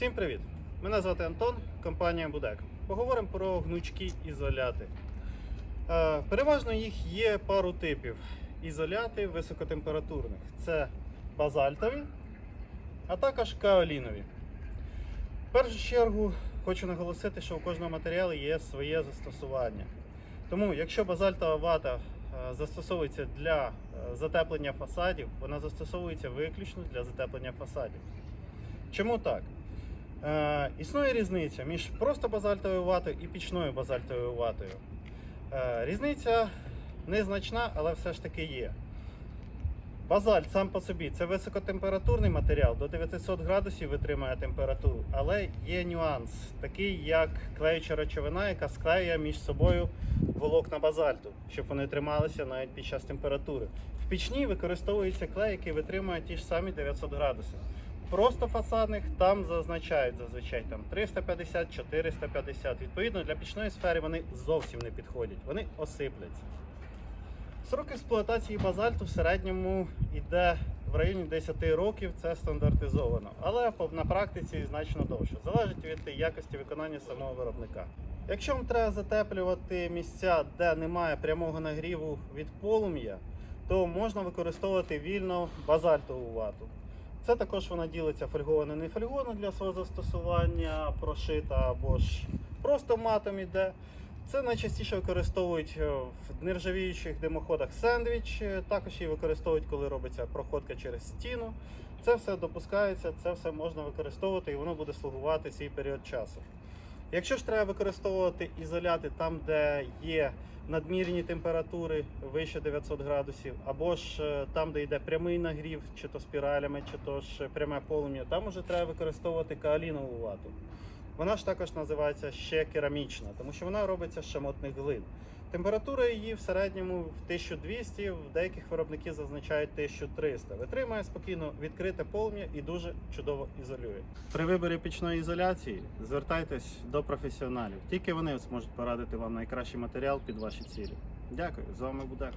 Всім привіт! Мене звати Антон, компанія Будек. Поговоримо про гнучкі ізоляти. Е, Переважно їх є пару типів ізоляти високотемпературних. Це базальтові, а також каолінові. В першу чергу хочу наголосити, що у кожного матеріалу є своє застосування. Тому, якщо базальтова вата е, застосовується для е, затеплення фасадів, вона застосовується виключно для затеплення фасадів. Чому так? Е, існує різниця між просто базальтовою ватою і пічною базальтовою ватою. Е, різниця незначна, але все ж таки є. Базальт сам по собі це високотемпературний матеріал, до 900 градусів витримує температуру, але є нюанс, такий як клеюча речовина, яка склеює між собою волокна базальту, щоб вони трималися навіть під час температури. В пічні використовується клей, який витримує ті ж самі 900 градусів. Просто фасадних там зазначають зазвичай там 350-450. Відповідно, для пічної сфери вони зовсім не підходять, вони осипляться. Срок експлуатації базальту в середньому йде в районі 10 років, це стандартизовано, але на практиці значно довше. Залежить від якості виконання самого виробника. Якщо вам треба затеплювати місця, де немає прямого нагріву від полум'я, то можна використовувати вільно базальтову вату. Це також вона ділиться фольгована, не фольгована для свого застосування, прошита або ж просто матом іде. Це найчастіше використовують е, в нержавіючих димоходах сендвіч, е, також її використовують, коли робиться проходка через стіну. Це все допускається, це все можна використовувати і воно буде слугувати цей період часу. Якщо ж треба використовувати ізоляти там, де є надмірні температури вище 900 градусів, або ж е, там, де йде прямий нагрів, чи то спіралями, чи то ж пряме полум'я, там уже треба використовувати каолінову вату. Вона ж також називається ще керамічна, тому що вона робиться з шамотних глин. Температура її в середньому в 1200, в деяких виробників зазначають 1300. Витримує спокійно відкрите полум'я і дуже чудово ізолює. При виборі пічної ізоляції звертайтесь до професіоналів. Тільки вони зможуть порадити вам найкращий матеріал під ваші цілі. Дякую, з вами Будек.